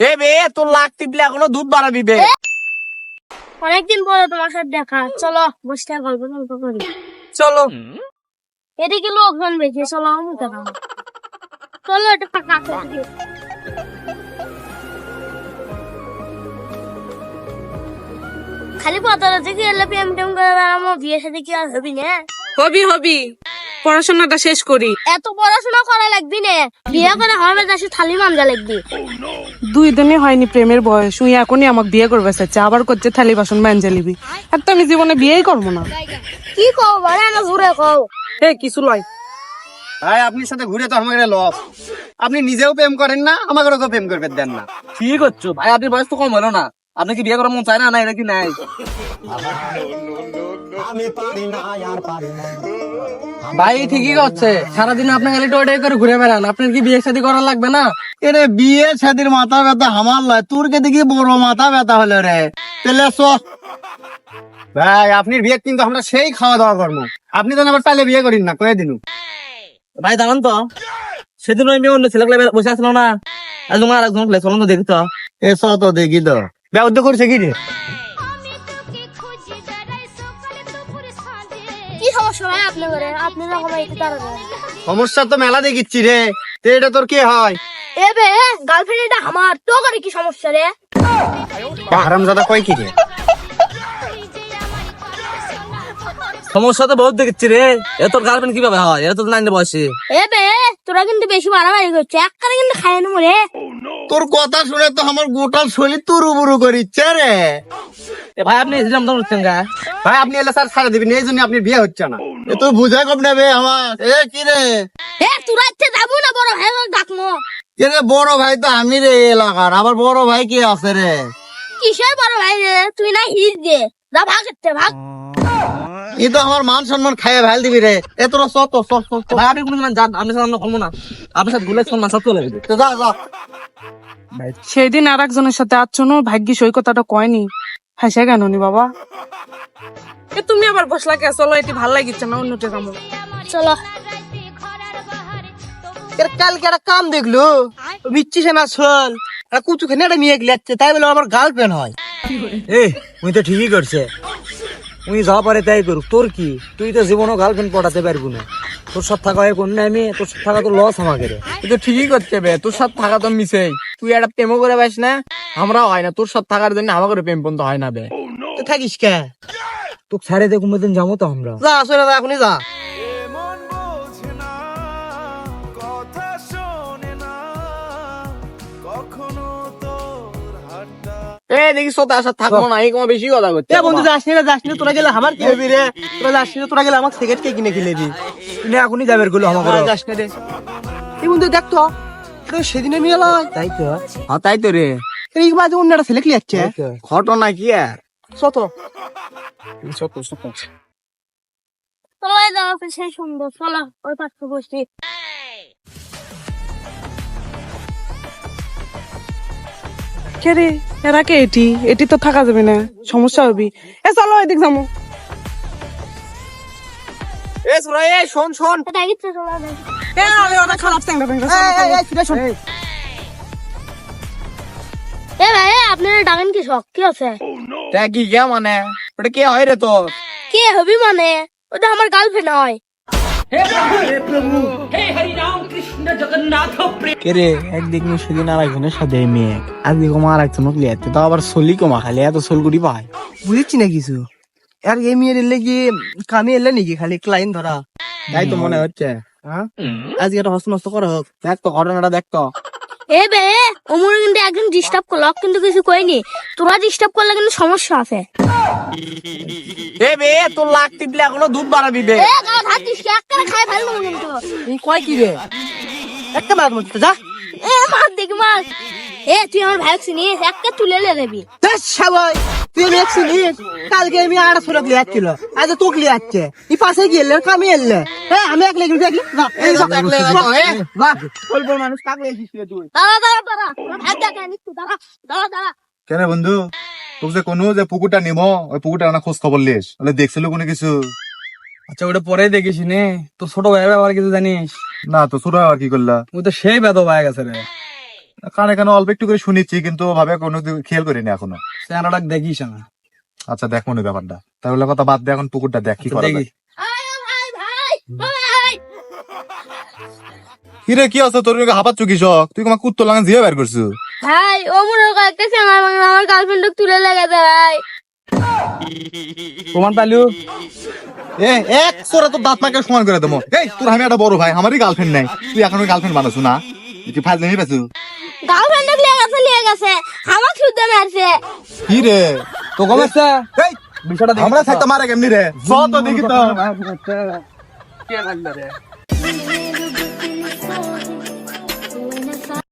এ বে তোর লাখ টিপলে এখনও দুধ বাড়াবি বে। অনেকদিন পরে তোমার সাথে দেখা। চলো বসে গল্প গল্প করি। চলো। এদিকে লোকজন বেশি চলো আমি কেন চলো এটা ফাঁকা আছে। খালি পতারা থেকে এলে প্রেম টেম করে বেড়ামো বিয়ে সাথে কি আর হবি না? হবি হবি। পড়াশোনাটা শেষ করি। এত পড়াশোনা করা লাগবি না। বিয়ে করে হবে দেশে থালি মানজা লাগবি। দুই দিনই হয়নি প্রেমের বয়স। উই এখনই আমাকে বিয়ে করবে চাচ্ছে আবার করছে থালি বাসন ম্যাঞ্জা লিবি আর তো আমি জীবনে বিয়েই করব না। কি কও বলে না ঘুরে কও। এ কিছু লয়। ভাই আপনার সাথে ঘুরে তো আমাকে লস। আপনি নিজেও প্রেম করেন না আমাকেও তো প্রেম করবে দেন না। ঠিক হচ্ছে ভাই আপনার বয়স তো কম হলো না। আপনি কি বিয়ে করার মন চায় না? না এটা কি নাই? ভাই ঠিকই করছে। সারাদিন আপনি খালি টোটাই করে ঘুরে বেড়ান। আপনার কি বিয়ে শাদী করা লাগবে না? এরে বিয়ে শাদির মাথা ব্যথা আমার লয়। তোর কে দেখি বড় মাথা ব্যথা হলো রে? তাহলে ভাই আপনি বিয়ে কিন্তু আমরা সেই খাওয়া দাওয়া করব। আপনি তো আবার তাহলে বিয়ে করিন না কয়ে দিন। ভাই জানান তো। সেদিন ওই মেয়ে অন্য ছেলেগুলো বসে আসলো না। আর তোমার আরেকজন চলুন তো দেখি তো। এ চ তো দেখি তো। ব্যবদ্ধ করছে কি রে? সমস্যা ভাই আপনি করে আপনি রকম এই সমস্যা তো মেলা দেখিচ্ছি রে। তো এটা তোর কি হয়? এ বে গার্লফ্রেন্ড এটা আমার। তো করে কি সমস্যা রে? হারামজাদা কয় কি রে? সমস্যা তো বহুত দেখছি রে। এ তোর গার্লফ্রেন্ড কীভাবে হয়? এটা তো নাইন বয়সে। এ বে তোরা কিন্তু বেশি মারামারি করছে। এক কারে কিন্তু খাই নেব রে। তোর কথা শুনে তো আমার গোটাল শরীর তুরু বুরু করিচ্ছে রে। ভাই আপনি এসেছিলাম তো উঠছেন গা? ভাই আপনি এলে স্যার ছাড়া দিবেন এই জন্য আপনি বিয়ে হচ্ছে না। এ তুই বুঝাই কম নেবে আমার। এ কি রে? এ তোরা ইচ্ছে যাব না বড় ভাই ডাকমো। কে রে বড় ভাই তো আমি রে এলাকার। আবার বড় ভাই কে আছে রে? কিসের বড় ভাই রে? তুই না হিট দে। যা ভাগ করতে ভাগ। ই তো আমার মান সম্মান খাইয়ে ভালো দিবি রে। এ তোর সত সত সত ভাই আপনি কোনো যান আপনি সাথে আমরা না। আপনার সাথে গুলে সম্মান সব চলে যাবে। যা যা। সেদিন আর একজনের সাথে আচ্ছনো ভাগ্যি সই কথাটা কয়নি। হাসে কেন নি বাবা? এ তুমি আবার বসলা কে? চলো এটি ভালো লাগিচ্ছে না অন্যটা যাব চলো। এর কালকে একটা কাম দেখল মিচ্ছি না শোন কুচু খেনে একটা মেয়ে গেলাচ্ছে তাই বলে আমার গার্লফ্রেন্ড হয়। এ উনি তো ঠিকই করছে। উনি যা পারে তাই করুক। তোর কি? তুই তো জীবনও গার্লফ্রেন্ড পটাতে পারব না। তোর সাথে থাকা হয় কোন আমি তোর সাথে থাকা তো লস আমাকে রে। তুই তো ঠিকই করছে বে তোর সাথে থাকা তো মিসেই। তুই একটা প্রেমও করে পাইস না আমরাও হয় না। তোর সাথে থাকার জন্য আমাকে প্রেম পর্যন্ত হয় না বে। তো থাকিস কে? তোকে ছাড়ে দেখুন দিন যাব তো আমরা। যা আসলে যা এখনই যা। এ দেখি সোতা আসার থাকব না এই কমা বেশি কথা করছে বন্ধু যাস না যাস না তোরা গেলে আমার কি হবি রে? তোরা যাস না তোরা গেলে আমার সিগারেট কে কিনে খেলে দি তুই এখনই যাবে গুলো আমাকে যাস না রে। এই বন্ধু দেখ তো। সেদিনে লয়। তাই তো? হ্যাঁ তাই তো রে। এই বাজে অন্য একটা ছেলে কি যাচ্ছে। ঘটনা কি আর? সত সত সত চলো এই জামা সেই সুন্দর চলো ওই পাশে বসি কে এরা কে এটি এটি তো থাকা যাবে না। সমস্যা হবি। এ চলো এদিক যাব এ সুরা এ শোন শোন। দেখিচ্ছে চলো দেখি এ আরে ওটা খারাপ চ্যাংড়া প্যাংড়া চলো, চলো। এ ভাই আপনারা ডাকেন কি শখ? কি আছে? তা কি কে মানে? ওটা কে হয় রে তোর? কে হবি মানে? ওটা আমার গার্লফ্রেন্ড হয়। কে রে? একদিক নিয়ে সেদিন আর একজনের সাথে মেয়ে আজকে কমা আর একজন লিয়াতে তাও আবার সলি কমা খালি এত সোলগুড়ি পায়। বুঝেছি না কিছু? আর এই মেয়ের এলে কি কামে এলে নাকি খালি ক্লায়েন্ট ধরা? তাই তো মনে হচ্ছে হ্যাঁ? আজকে একটা হস্ত নষ্ট করা হোক। দেখ তো ঘটনাটা দেখ তো। এ বে ওমর কিন্তু একদিন ডিস্টার্ব করল কিন্তু কিছু কইনি। তোরা ডিস্টার্ব করলে কিন্তু সমস্যা আছে। এ বে তোর লাখ টিপলে এখনও দুধ বাড়াবি বে। এ গাছ হাত দিস একটা খাই ফেলব কিন্তু। এই কয় কি রে একটা মার মত যা। এ মার দেখ মার এ তুই আমার ভাই চিনিস একটা তুলে লে দেবি। সবাই তুই একশিলিস কালকে আমি আড়া সুরত লিয়ে যাচ্ছিল। আজ তোকে লিয়ে যাচ্ছে। এই পাশে গেলে কামে এলে। হ্যাঁ আমি একলে গেলে দেখলি? মানুষ কাকলে তুই। দাঁড়া দাঁড়া দাঁড়া। আমার ভাই দেখে নিচ্ছি দাঁড়া দাঁড়া দাঁড়া। কেন বন্ধু? তোকে যে কোনো যে পুকুরটা নিমো ওই পুকুরটা না খোঁজ খবর লিস বলে দেখছিল কোনো কিছু? আচ্ছা ওটা পরে দেখিস নে। তোর ছোট ভাই ব্যাপারে কিছু জানিস? না তো সুরা আর কি করলা? ও তো সেই বেদ হয়ে গেছে রে। কানে কানে অল্প একটু করে শুনেছি কিন্তু ভাবে কোনো খেয়াল করিনি এখনও। চেহারাটা দেখিস না আচ্ছা দেখ মনে ব্যাপারটা। তাহলে কথা বাদ দে এখন পুকুরটা দেখ কি করা দেখি যায়। ভাই ভাই ভাই কি আছে তোর হাঁপাচ্ছ কৃষক তুই আমার কুত্তো লাগান জিয়ে বের করছু ভাই অমরের কয়েকটা চেঙ্গা ভাঙা আমার গার্লফ্রেন্ড তুলে লেগেছে ভাই। প্রমাণ পাইলু? এ এক সোরা তোর দাঁত মাকে সমান করে দেবো। এই তোর আমি একটা বড় ভাই আমারই গার্লফ্রেন্ড নাই। তুই এখন গার্লফ্রেন্ড বানাসু না। তুই ফাইল নেই পেছু গার্লফ্রেন্ড লিয়ে গেছে লিয়ে গেছে আমার শুদ্ধ মারছে। কি রে? তো কমেছে এই বিষয়টা দেখি আমরা থাকতে মারা কেমনি রে। চ তো দেখি তো। কে লাগল রে?